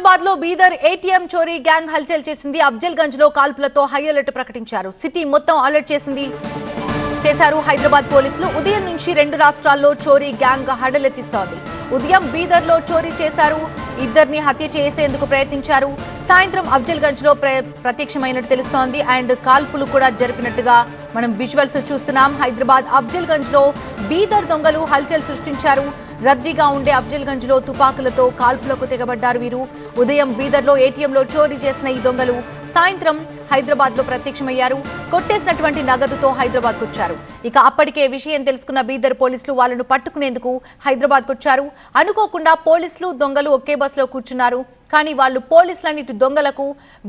హైదరాబాద్లో బీదర్ ఏటీఎం చోరీ గ్యాంగ్ హల్చల్ చేసింది. అఫ్జల్ గంజ్లో కాల్పులతో హై అలర్ట్ ప్రకటించారు. సిటీ మొత్తం అలర్ట్ చేసింది. చేశారు హైదరాబాద్ పోలీసులు. ఉదయం నుంచి రెండు రాష్ట్రాల్లో చోరీ గ్యాంగ్ హడలెత్తిస్తోంది. ఉదయం బీదర్లో చోరీ చేశారు. ఇద్దరిని హత్య చేసేందుకు ప్రయత్నించారు. సాయంత్రం అఫ్జల్ గంజ్లో ప్ర- ప్రత్యక్షమైనట్టు తెలుస్తోంది. అండ్ కాల్పులు కూడా జరిపినట్టుగా మనం విజువల్స్ చూస్తున్నాం. హైదరాబాద్ అఫ్జల్ గంజ్లో బీదర్ దొంగలు హల్చల్ సృష్టించారు. రద్దీగా ఉండే అఫ్జల్ గంజ్లో తుపాకులతో కాల్పులకు తెగబడ్డారు వీరు. ఉదయం బీదర్లో ఏటీఎంలో చోరీ చేసిన ఈ దొంగలు సాయంత్రం హైదరాబాద్లో ప్రత్యక్షమయ్యారు. కొట్టేసినటువంటి నగదుతో హైదరాబాద్ వచ్చారు ఇక అప్పటికే విషయం తెలుసుకున్న బీదర్ పోలీసులు వాళ్ళను పట్టుకునేందుకు హైదరాబాద్ వచ్చారు అనుకోకుండా పోలీసులు దొంగలు ఒకే బస్సులో కూర్చున్నారు. కానీ వాళ్ళు పోలీసులని ఇటు దొంగలకు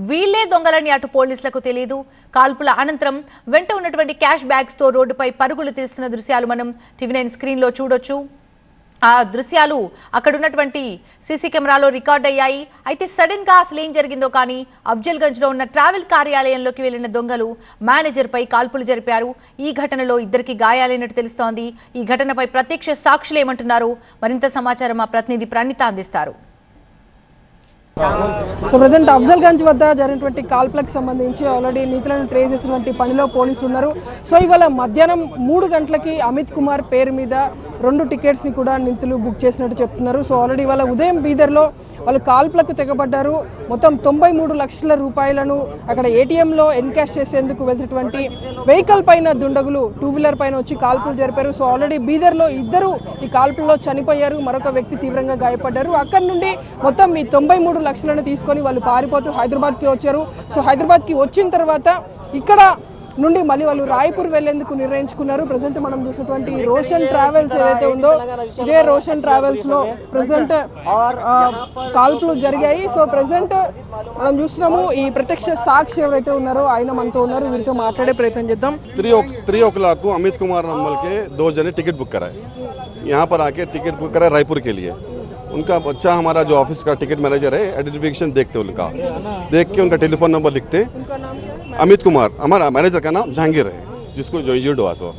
వీళ్ళే దొంగలని అటు పోలీసులకు తెలియదు కాల్పుల అనంతరం వెంట ఉన్నటువంటి క్యాష్ బ్యాగ్స్తో రోడ్డుపై పరుగులు తీస్తున్న దృశ్యాలు మనం టీవీ నైన్ స్క్రీన్లో చూడొచ్చు. ఆ దృశ్యాలు అక్కడ ఉన్నటువంటి సీసీ కెమెరాలో రికార్డ్ అయ్యాయి. అయితే సడన్గా అసలు ఏం జరిగిందో కానీ అఫ్జల్ గంజ్లో ఉన్న ట్రావెల్ కార్యాలయంలోకి వెళ్ళిన దొంగలు మేనేజర్ పై కాల్పులు జరిపారు. ఈ ఘటనలో ఇద్దరికి గాయాలైనట్టు తెలుస్తోంది. ఈ ఘటనపై ప్రత్యక్ష సాక్షులు ఏమంటున్నారు? మరింత సమాచారం మా ప్రతినిధి ప్రణీత అందిస్తారు. సో ప్రజెంట్ అఫ్జల్ గంజ్ వద్ద జరిగినటువంటి కాల్పులకు సంబంధించి ఆల్రెడీ నిధులను ట్రేస్ చేసినటువంటి పనిలో పోలీసులు ఉన్నారు. సో ఇవాళ మధ్యాహ్నం మూడు గంటలకి అమిత్ కుమార్ పేరు మీద రెండు టికెట్స్ని కూడా నిందితులు బుక్ చేసినట్టు చెప్తున్నారు. సో ఆల్రెడీ ఇవాళ ఉదయం బీదర్లో వాళ్ళు కాల్పులకు తెగబడ్డారు. మొత్తం తొంభై మూడు లక్షల రూపాయలను అక్కడ ఏటీఎంలో ఎన్కాష్ చేసేందుకు వెళ్తున్నటువంటి వెహికల్ పైన దుండగులు టూ వీలర్ పైన వచ్చి కాల్పులు జరిపారు. సో ఆల్రెడీ బీదర్లో ఇద్దరు ఈ కాల్పుల్లో చనిపోయారు. మరొక వ్యక్తి తీవ్రంగా గాయపడ్డారు. అక్కడి నుండి మొత్తం ఈ తొంభై మూడు లక్షలను తీసుకొని వాళ్ళు పారిపోతూ హైదరాబాద్కి వచ్చారు సో హైదరాబాద్కి వచ్చిన తర్వాత ఇక్కడ నుండి మళ్ళీ వాళ్ళు రాయ్పూర్ వెళ్లేందుకు నిర్ణయించుకున్నారు ప్రజెంట్ మనం చూసినటువంటి రోషన్ ట్రావెల్స్ ఏదైతే ఉందో ఇదే రోషన్ ట్రావెల్స్ లో ప్రజెంట్ కాల్పులు జరిగాయి సో ప్రజెంట్ మనం చూస్తున్నాము ఈ ప్రత్యక్ష సాక్షి ఎవరైతే ఉన్నారో ఆయన మనతో ఉన్నారు వీరితో మాట్లాడే ప్రయత్నం చేద్దాం three o three o'clock को अमित कुमार अम्बल के दो जने टिकट बुक कराए यहाँ पर आके टिकट बुक कराए रायपुर के लिए उनका बच्चा हमारा जो ऑफ़िस का टिकट मैनेजर है आइडेंटिफिकेशन देखते उनका। देख के उनका टेलीफोन नंबर लिखते अमित कुमार हमारा मैनेजर का नाम जहांगीर है जिसको जो इंजर्ड हुआ सो।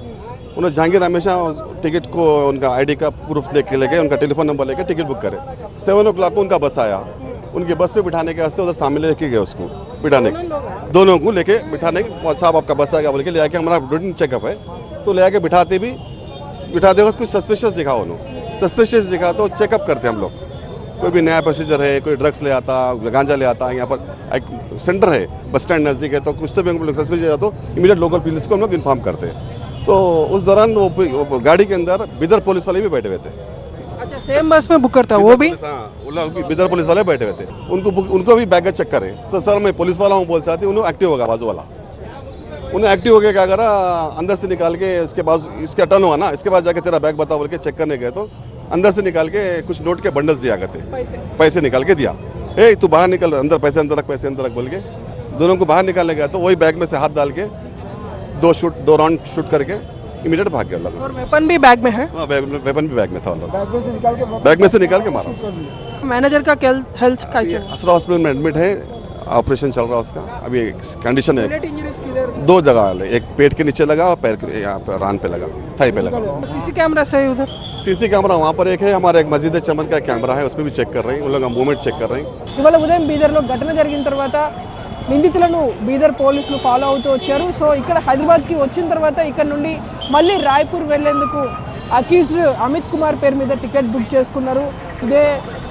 उन्होंने जहांगीर हमेशा टिकट को उनका आईडी का प्रूफ लेके लेके उनका टेलीफोन नंबर लेके टिकट बुक करे। सेवन ओ को उनका बस आया। उनके बस पे बिठाने के वास्ते उधर सामने लेके गए उसको बिठाने के दोनों को लेके बिठाने के साहब आपका बस आ गया बोल के ले आके हमारा रूटीन चेकअप है। तो ले आके बिठाते भी बिठाते देगा कुछ सस्पेशियस दिखा उन्होंने सस्पेशियस दिखा तो चेकअप करते हम लोग। कोई भी नया प्रोसीजर है कोई ड्रग्स ले आता गांजा ले आता यहाँ पर एक सेंटर है बस स्टैंड नज़दीक है तो कुछ तो भी हम लोग सस्पिशियस तो इमीडिएट लोकल पुलिस को हम लोग इन्फॉर्म करते हैं। तो उस दौरान वो, गाड़ी के अंदर बिदर पुलिस वाले भी बैठे हुए थे। अच्छा सेम बस में बुक करता वो भी? हाँ, बिदर पुलिस वाले बैठे हुए थे। उनको बुक- उनको भी बैग चेक करें। तो सर मैं पुलिस वाला हूँ बोल सकती उन्होंने एक्टिव होगा बाजू वाला। उन्हें एक्टिव होकर क्या करा अंदर से निकाल के इसके बाद इसका टर्न हुआ ना इसके बाद जाके तेरा बैग बता बोल के चेक करने गए तो अंदर से निकाल के कुछ नोट के बंडल्स दिया करते। पैसे। पैसे निकाल के दिया। ए तू बाहर निकल अंदर पैसे अंदर रख पैसे अंदर रख बोल के। दोनों को बाहर निकालने गया तो वही बैग में से हाथ डाल के दो शूट दो राउंड शूट करके इमीडिएट भाग गया लोग और वेपन भी बैग में है? हाँ, बैग में- वेपन भी बैग में था वो लोग बैग में से निकाल के मारा। मैनेजर का हेल्थ कैसे? असरा हॉस्पिटल में एडमिट है ऑपरेशन चल रहा है उसका। अभी कंडीशन है। दो जगह है एक पेट के नीचे लगा और पैर के यहाँ पे रान पे लगा थाई पे लगा सीसी कैमरा से उधर सीसी कैमरा वहाँ पर एक है हमारा एक मस्जिद चमन का कैमरा है उसमें भी चेक कर रहे हैं उन लोग मूवमेंट चेक कर रहे हैं ఇవాళ ఉదయం బీదర్లో ఘటన జరిగిన తర్వాత నిందితులను బీదర్ పోలీసులు ఫాలో అవుతూ వచ్చారు సో ఇక్కడ హైదరాబాద్కి వచ్చిన తర్వాత ఇక్కడ నుండి మళ్ళీ రాయ్పూర్ వెళ్లేందుకు అక్యూజ్డ్ అమిత్ కుమార్ పేరు మీద టికెట్ బుక్ చేసుకున్నారు ఇదే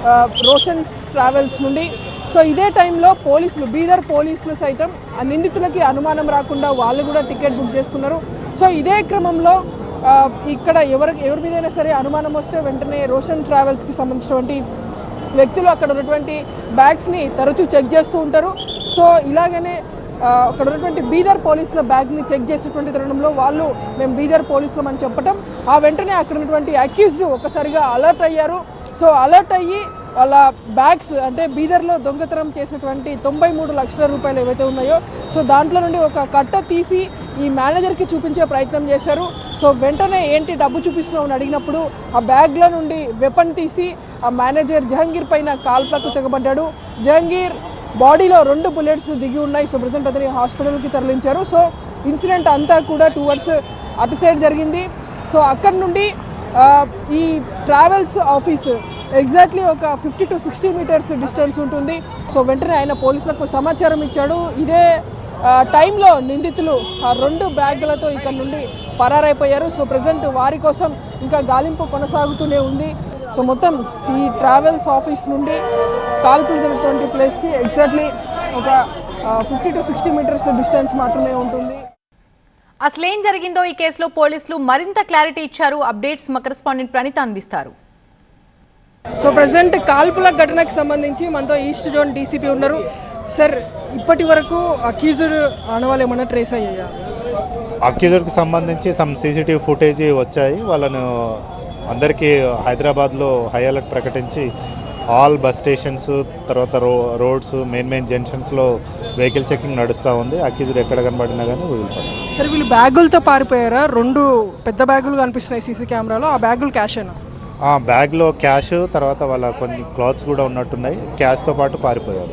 ఆ, రోషన్స్ ట్రావెల్స్ నుండి సో ఇదే టైంలో పోలీసులు బీదర్ పోలీసులు సైతం ఆ నిందితులకి అనుమానం రాకుండా వాళ్ళు కూడా టికెట్ బుక్ చేసుకున్నారు. సో ఇదే క్రమంలో ఇక్కడ ఎవరి ఎవరి మీదైనా సరే అనుమానం వస్తే వెంటనే రోషన్ ట్రావెల్స్కి సంబంధించినటువంటి వ్యక్తులు అక్కడ ఉన్నటువంటి బ్యాగ్స్ని తరచూ చెక్ చేస్తూ ఉంటారు. సో ఇలాగనే అక్కడ ఉన్నటువంటి బీదర్ పోలీసుల బ్యాగ్ని చెక్ చేసేటువంటి తరుణంలో వాళ్ళు మేము బీదర్ పోలీసులం అని చెప్పటం. ఆ వెంటనే అక్కడ ఉన్నటువంటి అక్యూజ్డ్ ఒక్కసారిగా అలర్ట్ అయ్యారు. సో అలర్ట్ అయ్యి వాళ్ళ బ్యాగ్స్ అంటే బీదర్లో దొంగతనం చేసినటువంటి తొంభై మూడు లక్షల రూపాయలు ఏవైతే ఉన్నాయో సో దాంట్లో నుండి ఒక కట్ట తీసి ఈ మేనేజర్కి చూపించే ప్రయత్నం చేశారు. సో వెంటనే ఏంటి డబ్బు చూపిస్తున్నావు అని అడిగినప్పుడు ఆ బ్యాగ్లో నుండి వెపన్ తీసి ఆ మేనేజర్ జహంగీర్ పైన కాల్పులకు తెగబడ్డాడు. జహంగీర్ బాడీలో రెండు బుల్లెట్స్ దిగి ఉన్నాయి. సో ప్రజెంట్ అతని హాస్పిటల్కి తరలించారు. సో ఇన్సిడెంట్ అంతా కూడా టువర్డ్స్ అటు సైడ్ జరిగింది. సో అక్కడి నుండి ఈ ట్రావెల్స్ ఆఫీస్ ఎగ్జాక్ట్లీ ఒక fifty to sixty meters distance ఉంటుంది. సో వెంటనే ఆయన పోలీసులకు సమాచారం ఇచ్చాడు. ఇదే టైంలో నిందితులు ఆ రెండు బ్యాగులతో ఇక్కడ నుండి పరారైపోయారు. సో ప్రజెంట్ వారి కోసం ఇంకా గాలింపు కొనసాగుతూనే ఉంది. సో మొత్తం ఈ ట్రావెల్స్ ఆఫీస్ నుండి కాల్పులు జరిగినటువంటి ప్లేస్కి ఎగ్జాక్ట్లీ ఒక fifty to sixty meters distance మాత్రమే ఉంటుంది. అసలేం జరిగిందో ఈ కేసులో పోలీసులు మరింత క్లారిటీ ఇచ్చారు. అప్డేట్స్ మా కరెస్పాండెంట్ ప్రణీత అందిస్తారు. సో ప్రజెంట్ కాల్పుల ఘటనకు సంబంధించి మనతో ఈస్ట్ జోన్ డీసీపీ ఉన్నారు. సార్ ఇప్పటి వరకు అక్యూజ్డ్ ఆనవాళ్ళు ఏమన్నా ట్రేస్ అయ్యాయా? అక్యూజర్కి సంబంధించి సమ్ సీసీటీవీ ఫుటేజ్ వచ్చాయి. వాళ్ళను అందరికీ హైదరాబాద్లో హై అలర్ట్ ప్రకటించి ఆల్ బస్ స్టేషన్స్ తర్వాత రో రోడ్స్ మెయిన్ మెయిన్ జంక్షన్స్లో వెహికల్ చెకింగ్ నడుస్తూ ఉంది. అక్యూజర్ ఎక్కడ కనబడినా కానీ వదిలిపడతాం సార్ వీళ్ళు బ్యాగులతో పారిపోయారా? రెండు పెద్ద బ్యాగులు కనిపిస్తున్నాయి సీసీ కెమెరాలో. ఆ బ్యాగులు క్యాష్ అయినా బ్యాగ్లో క్యాష్ తర్వాత వాళ్ళ కొన్ని క్లాత్స్ కూడా ఉన్నట్టున్నాయి. క్యాష్తో పాటు పారిపోయారు.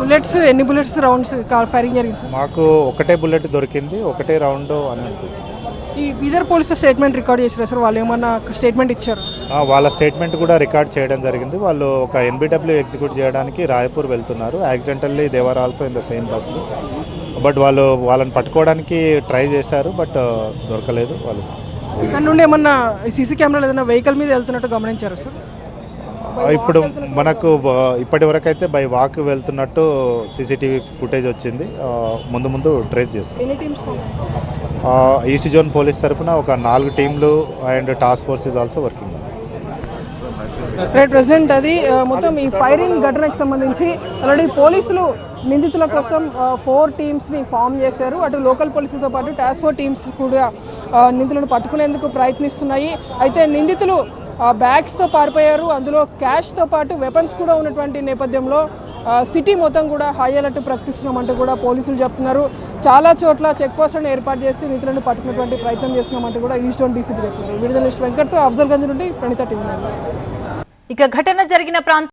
బుల్లెట్స్ ఎన్ని బుల్లెట్స్ రౌండ్స్ ఫైరింగ్ జరిగింది? మాకు ఒకటే బుల్లెట్ దొరికింది ఒకటే రౌండ్ అని ఉంటుంది ఈ బీదర్ పోలీస్ స్టేట్మెంట్ రికార్డ్ చేసిరా సార్? వాళ్ళు ఏమన్నా స్టేట్మెంట్ ఇచ్చారు? వాళ్ళ స్టేట్మెంట్ కూడా రికార్డ్ చేయడం జరిగింది. వాళ్ళు ఒక ఎన్బిడబ్ల్యూ ఎగ్జిక్యూట్ చేయడానికి రాయపూర్ వెళ్తున్నారు. Accidentally they were also in the same bus. But వాళ్ళు వాళ్ళని పట్టుకోవడానికి ట్రై చేశారు బట్ దొరకలేదు వాళ్ళు దాని నుండి ఏమన్నా సీసీ కెమెరాలు ఏదైనా వెహికల్ మీద వెళ్తున్నట్టు గమనించారా సార్? ఇప్పుడు మనకు ఇప్పటి వరకు అయితే బై వాక్ వెళ్తున్నట్టు సీసీటీవీ ఫుటేజ్ వచ్చింది. ముందు ముందు ట్రేస్ చేస్తాం ఈస్ట్ జోన్ పోలీస్ తరపున ఒక నాలుగు టీంలు and task force is also working. President అది మొత్తం ఈ ఫైరింగ్ ఘటనకు సంబంధించి ఆల్రెడీ పోలీసులు నిందితుల కోసం ఫోర్ టీమ్స్ని ఫామ్ చేశారు. అటు లోకల్ పోలీసులతో పాటు టాస్క్ ఫోర్ టీమ్స్ కూడా నిందితులను పట్టుకునేందుకు ప్రయత్నిస్తున్నాయి. అయితే నిందితులు బ్యాగ్స్తో పారిపోయారు. అందులో క్యాష్తో పాటు వెపన్స్ కూడా ఉన్నటువంటి నేపథ్యంలో సిటీ మొత్తం కూడా హై అలర్ట్ ప్రకటిస్తున్నామంటూ కూడా పోలీసులు చెప్తున్నారు. చాలా చోట్ల చెక్ పోస్టులను ఏర్పాటు చేసి నిధులను పట్టుకునేటువంటి ప్రయత్నం చేస్తున్నామంటూ కూడా ఈస్ట్ జోన్ డీసీపీ చెప్తున్నారు విడుదల వెంకట్తో అఫ్జల్ గంజ్ నుండి ప్రణిత టీవీ ఇక ఘటన జరిగిన ప్రాంతం